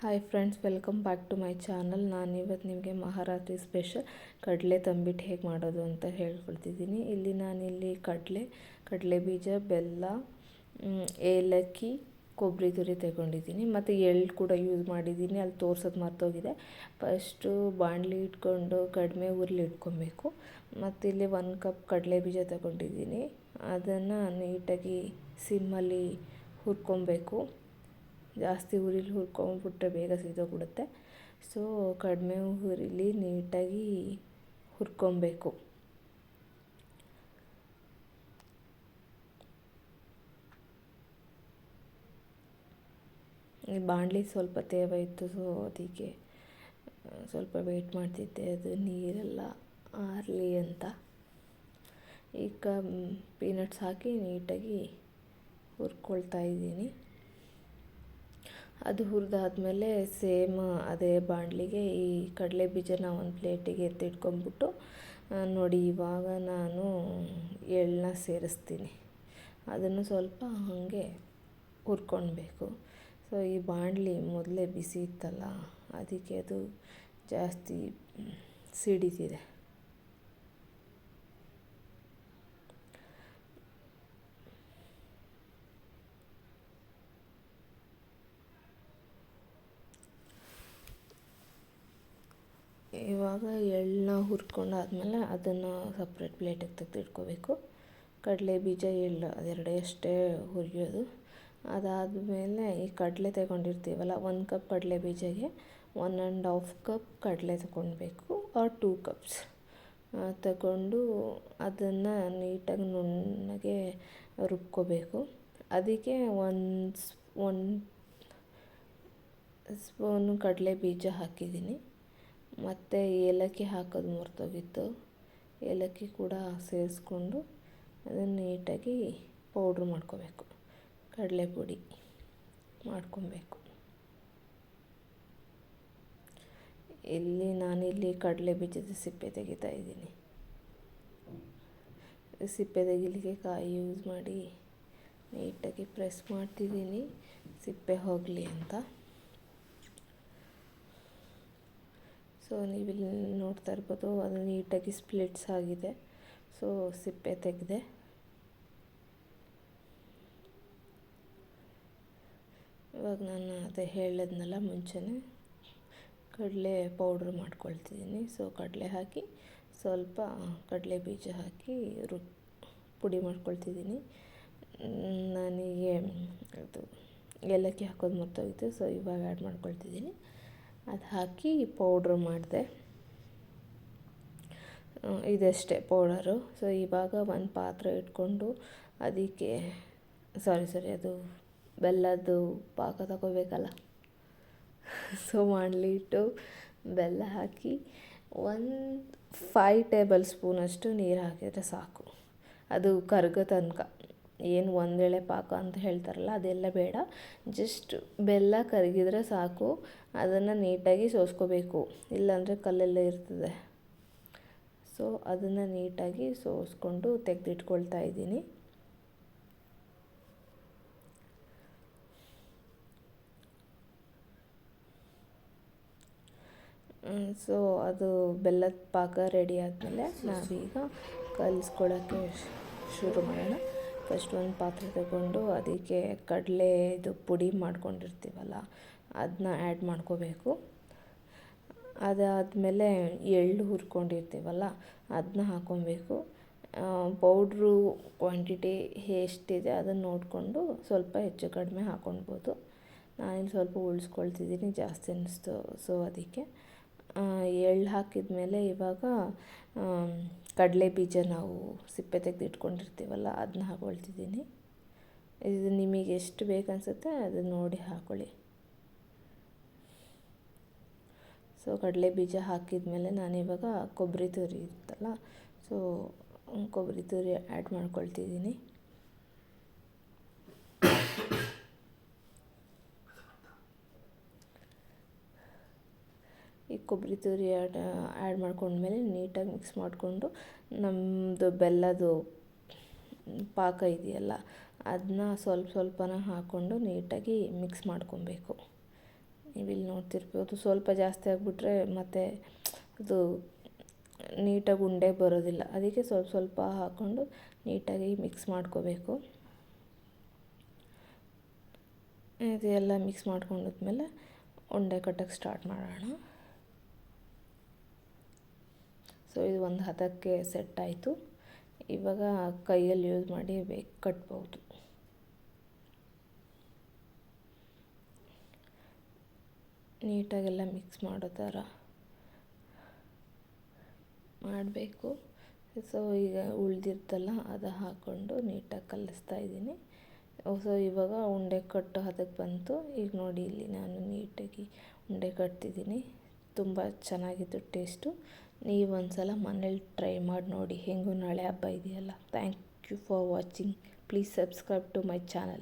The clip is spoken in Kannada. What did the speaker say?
Hi friends welcome back to my channel ನಾನು ಇವತ್ತು ನಿಮಗೆ ಮಹಾರಾತ್ರಿ ಸ್ಪೆಷಲ್ ಕಡಲೆ ತಂಬಿಟ್ಟು ಹೇಗೆ ಮಾಡೋದು ಅಂತ ಹೇಳ್ಕೊಡ್ತಿದ್ದೀನಿ. ಇಲ್ಲಿ ನಾನಿಲ್ಲಿ ಕಡಲೆ ಕಡಲೆ ಬೀಜ, ಬೆಲ್ಲ ಏಲಕ್ಕಿ ಕೊಬ್ಬರಿ ತುರಿ ತಗೊಂಡಿದ್ದೀನಿ. ಮತ್ತು ಎಳ್ಳು ಕೂಡ ಯೂಸ್ ಮಾಡಿದ್ದೀನಿ. ಅಲ್ಲಿ ತೋರ್ಸೋದು ಮರ್ತೋಗಿದೆ. ಫಸ್ಟು ಬಾಣಲಿ ಇಟ್ಕೊಂಡು ಕಡಿಮೆ ಉರ್ಲಿ ಇಟ್ಕೊಬೇಕು. ಮತ್ತು ಇಲ್ಲಿ ಒಂದು ಕಪ್ ಕಡಲೆ ಬೀಜ ತಗೊಂಡಿದ್ದೀನಿ. ಅದನ್ನು ನೀಟಾಗಿ ಸಿಮ್ಮಲ್ಲಿ ಹುರ್ಕೊಬೇಕು. ಜಾಸ್ತಿ ಉರಿಲಿ ಹುರ್ಕೊಂಬಿಟ್ರೆ ಬೇಗ ಸೀದೋಗ್ಬಿಡುತ್ತೆ ಸೊ ಕಡಿಮೆ ಉರಿಲಿ ನೀಟಾಗಿ ಹುರ್ಕೊಬೇಕು. ಬಾಣಲಿ ಸ್ವಲ್ಪ ತೇವ ಇತ್ತು ಸೊ ಅದಕ್ಕೆ ಸ್ವಲ್ಪ ವೆಯ್ಟ್ ಮಾಡ್ತಿದ್ದೆ. ಅದು ನೀರೆಲ್ಲ ಆರಲಿ ಅಂತ. ಈಗ ಪೀನಟ್ಸ್ ಹಾಕಿ ನೀಟಾಗಿ ಹುರ್ಕೊಳ್ತಾ ಇದ್ದೀನಿ. ಅದು ಹುರಿದಾದ್ಮೇಲೆ ಸೇಮ್ ಅದೇ ಬಾಣಲಿಗೆ ಈ ಕಡಲೆ ಬೀಜನ ಒಂದು ಪ್ಲೇಟಿಗೆ ಎತ್ತಿಟ್ಕೊಂಡ್ಬಿಟ್ಟು ನೋಡಿ ಇವಾಗ ನಾನು ಎಳ್ಳನ್ನ ಸೇರಿಸ್ತೀನಿ. ಅದನ್ನು ಸ್ವಲ್ಪ ಹಾಗೆ ಹುರ್ಕೊಳ್ಬೇಕು ಸೊ, ಈ ಬಾಣಲಿ ಮೊದಲೇ ಬಿಸಿ ಇತ್ತಲ್ಲ, ಅದಕ್ಕೆ ಅದು ಜಾಸ್ತಿ ಸಿಡಿತಿದೆ. ಇವಾಗ ಎಳ್ಳನ್ನ ಹುರ್ಕೊಂಡಾದ್ಮೇಲೆ ಅದನ್ನು ಸಪ್ರೇಟ್ ಪ್ಲೇಟಿಗೆ ತೆಗೆದಿಟ್ಕೋಬೇಕು. ಕಡಲೆ ಬೀಜ, ಎಳ್ಳು ಅದೆರಡೇ ಅಷ್ಟೇ ಹುರಿಯೋದು. ಅದಾದಮೇಲೆ ಈ ಕಡಲೆ ತಗೊಂಡಿರ್ತೀವಲ್ಲ, ಒಂದು ಕಪ್ ಕಡಲೆ ಬೀಜಗೆ ಒನ್ ಆ್ಯಂಡ್ ಹಾಫ್ ಕಪ್ ಕಡಲೆ ತಗೊಳ್ಬೇಕು ಆರ್ ಟೂ ಕಪ್ಸ್ ತಗೊಂಡು ಅದನ್ನು ನೀಟಾಗಿ ನುಣ್ಣಗೆ ರುಬ್ಕೋಬೇಕು. ಅದಕ್ಕೆ ಒಂದು ಒನ್ ಸ್ಪೂನು ಕಡಲೆ ಬೀಜ ಹಾಕಿದ್ದೀನಿ. ಮತ್ತು ಏಲಕ್ಕಿ ಹಾಕೋದು ಮರ್ತೋಗಿತ್ತು ಏಲಕ್ಕಿ ಕೂಡ ಸೇರಿಸ್ಕೊಂಡು ಅದನ್ನು ನೀಟಾಗಿ ಪೌಡ್ರ್ ಮಾಡ್ಕೋಬೇಕು. ಕಡಲೆ ಪುಡಿ ಮಾಡ್ಕೊಬೇಕು. ಇಲ್ಲಿ ನಾನಿಲ್ಲಿ ಕಡಲೆ ಬೀಜದ ಸಿಪ್ಪೆ ತೆಗಿತಾ ಇದ್ದೀನಿ. ಸಿಪ್ಪೆ ತೆಗಿಲಿಕ್ಕೆ ಕಾಯಿ ಯೂಸ್ ಮಾಡಿ ನೀಟಾಗಿ ಪ್ರೆಸ್ ಮಾಡ್ತಿದ್ದೀನಿ. ಸಿಪ್ಪೆ ಹೋಗಲಿ ಅಂತ. ಸೊ ನೀವಿಲ್ಲಿ ನೋಡ್ತಾ ಇರ್ಬೋದು, ಅದು ನೀಟಾಗಿ ಸ್ಪ್ಲಿಟ್ಸ್ ಆಗಿದೆ. ಸೊ ಸಿಪ್ಪೆ ತೆಗೆದೆ. ಇವಾಗ ನಾನು ಅದೇ ಹೇಳಿದ್ನಲ್ಲ ಮುಂಚೆನೆ. ಕಡಲೆ ಪೌಡ್ರ್ ಮಾಡ್ಕೊಳ್ತಿದ್ದೀನಿ. ಸೊ ಕಡಲೆ ಹಾಕಿ ಸ್ವಲ್ಪ ಕಡಲೆ ಬೀಜ ಹಾಕಿ ರು, ಪುಡಿ ಮಾಡ್ಕೊಳ್ತಿದ್ದೀನಿ. ನನಗೆ ಅದು ಏಲಕ್ಕಿ ಹಾಕೋದು ಮರ್ತೋಗಿತ್ತು. ಸೊ ಇವಾಗ ಆ್ಯಡ್ ಮಾಡ್ಕೊಳ್ತಿದ್ದೀನಿ. ಅದು ಹಾಕಿ ಪೌಡ್ರ್ ಮಾಡಿದೆ. ಇದಷ್ಟೇ ಪೌಡರು ಸೊ ಇವಾಗ ಒಂದು ಪಾತ್ರೆ ಇಟ್ಕೊಂಡು ಅದಕ್ಕೆ ಸಾರಿ ಸಾರಿ ಅದು ಬೆಲ್ಲದ್ದು ಪಾಕ ತಗೋಬೇಕಲ್ಲ? ಸೊ ಮಾಡಲಿ ಇಟ್ಟು ಬೆಲ್ಲ ಹಾಕಿ ಒಂದು ಫೈವ್ ಟೇಬಲ್ ಸ್ಪೂನಷ್ಟು ನೀರು ಹಾಕಿದರೆ ಸಾಕು. ಅದು ಕರ್ಗೋ ತನಕ. ಏನು ಒಂದೆಳೆ ಪಾಕ ಅಂತ ಹೇಳ್ತಾರಲ್ಲ, ಅದೆಲ್ಲ ಬೇಡ. ಜಸ್ಟ್ ಬೆಲ್ಲ ಕರಗಿದ್ರೆ ಸಾಕು. ಅದನ್ನು ನೀಟಾಗಿ ಸೋಸ್ಕೋಬೇಕು. ಇಲ್ಲಾಂದರೆ ಕಲ್ಲೆಲ್ಲ ಇರ್ತದೆ. ಸೊ ಅದನ್ನು ನೀಟಾಗಿ ಸೋಸ್ಕೊಂಡು ತೆಗೆದಿಟ್ಕೊಳ್ತಾ ಇದ್ದೀನಿ. ಸೊ ಅದು ಬೆಲ್ಲದ ಪಾಕ ರೆಡಿ ಆದಮೇಲೆ ನಾವೀಗ ಕಲಿಸ್ಕೊಳ್ಳೋಕ್ಕೆ ಶುರು ಮಾಡೋಣ. ಫಸ್ಟ್ ಒಂದು ಪಾತ್ರೆ ತಗೊಂಡು ಅದಕ್ಕೆ ಕಡಲೆ ಪುಡಿ ಮಾಡ್ಕೊಂಡಿರ್ತೀವಲ್ಲ ಅದನ್ನ ಆ್ಯಡ್ ಮಾಡ್ಕೋಬೇಕು. ಅದಾದಮೇಲೆ ಎಳ್ಳು ಹುರ್ಕೊಂಡಿರ್ತೀವಲ್ಲ ಅದನ್ನ ಹಾಕ್ಕೊಬೇಕು ಪೌಡ್ರು ಕ್ವಾಂಟಿಟಿ ಎಷ್ಟಿದೆ ಅದನ್ನು ನೋಡಿಕೊಂಡು ಸ್ವಲ್ಪ ಹೆಚ್ಚು ಕಡಿಮೆ ಹಾಕ್ಕೊಳ್ಬೋದು ನಾನಿಲ್ಲಿ ಸ್ವಲ್ಪ ಉಳಿಸ್ಕೊಳ್ತಿದ್ದೀನಿ, ಜಾಸ್ತಿ ಅನ್ನಿಸ್ತು ಸೊ ಅದಕ್ಕೆ. ಎಳ್ಳು ಹಾಕಿದ ಮೇಲೆ ಇವಾಗ ಕಡಲೆ ಬೀಜ ನಾವು ಸಿಪ್ಪೆ ತೆಗೆದು ಇಟ್ಕೊಂಡಿರ್ತೀವಲ್ಲ ಅದನ್ನ ಹಾಕೊಳ್ತಿದ್ದೀನಿ. ಇದು ನಿಮಗೆ ಎಷ್ಟು ಬೇಕು ಅನಿಸುತ್ತೆ ಅದನ್ನ ನೋಡಿ ಹಾಕೊಳ್ಳಿ. ಸೊ ಕಡಲೆ ಬೀಜ ಹಾಕಿದ ಮೇಲೆ ನಾನಿವಾಗ ಕೊಬ್ಬರಿ ತುರಿ ಇರುತ್ತಲ್ಲ ಸೊ ಕೊಬ್ಬರಿ ತುರಿ ಆ್ಯಡ್ ಮಾಡ್ಕೊಳ್ತಿದ್ದೀನಿ. ಕೊಬ್ಬರಿ ತುರಿ ಆ್ಯಡ್ ಆ್ಯಡ್ ಮಾಡ್ಕೊಂಡ್ಮೇಲೆ ನೀಟಾಗಿ ಮಿಕ್ಸ್ ಮಾಡಿಕೊಂಡು ನಮ್ಮದು ಬೆಲ್ಲದು ಪಾಕ ಇದೆಯಲ್ಲ ಅದನ್ನ ಸ್ವಲ್ಪ ಸ್ವಲ್ಪನ ಹಾಕ್ಕೊಂಡು ನೀಟಾಗಿ ಮಿಕ್ಸ್ ಮಾಡ್ಕೊಬೇಕು. ನೀವು ನೋಡ್ತಿರ್ಬೋದು ಸ್ವಲ್ಪ ಜಾಸ್ತಿ ಆಗಿಬಿಟ್ರೆ ಮತ್ತು ಅದು ನೀಟಾಗಿ ಉಂಡೆ ಬರೋದಿಲ್ಲ. ಅದಕ್ಕೆ ಸ್ವಲ್ಪ ಸ್ವಲ್ಪ ಹಾಕ್ಕೊಂಡು ನೀಟಾಗಿ ಮಿಕ್ಸ್ ಮಾಡ್ಕೋಬೇಕು. ಇದೆಲ್ಲ ಮಿಕ್ಸ್ ಮಾಡ್ಕೊಂಡಿದ್ಮೇಲೆ ಉಂಡೆ ಕಟ್ಟಕ್ಕೆ ಸ್ಟಾರ್ಟ್ ಮಾಡೋಣ. ಸೊ ಇದು ಒಂದು ಹದಕ್ಕೆ ಸೆಟ್ ಆಯಿತು. ಇವಾಗ ಕೈಯಲ್ಲಿ ಯೂಸ್ ಮಾಡಿ ಬೇಕು ಕಟ್ಬೋದು. ನೀಟಾಗೆಲ್ಲ ಮಿಕ್ಸ್ ಮಾಡೋ ಥರ ಮಾಡಬೇಕು. ಸೊ ಈಗ ಉಳಿದಿರ್ತಲ್ಲ, ಅದು ಹಾಕ್ಕೊಂಡು ನೀಟಾಗಿ ಕಲಿಸ್ತಾ ಇದ್ದೀನಿ. ಸೊ ಇವಾಗ ಉಂಡೆ ಕಟ್ಟು ಹದಕ್ಕೆ ಬಂತು. ಈಗ ನೋಡಿ ಇಲ್ಲಿ ನಾನು ನೀಟಾಗಿ ಉಂಡೆ ಕಟ್ತಿದ್ದೀನಿ. ತುಂಬ ಚೆನ್ನಾಗಿತ್ತು ಟೇಸ್ಟು. ನೀವು ಒಂದು ಸಲ ಮನೇಲಿ ಟ್ರೈ ಮಾಡಿ ನೋಡಿ. ಹೆಂಗೂ ನಾಳೆ ಹಬ್ಬ ಇದೆಯಲ್ಲ. Thank you for watching please subscribe to my channel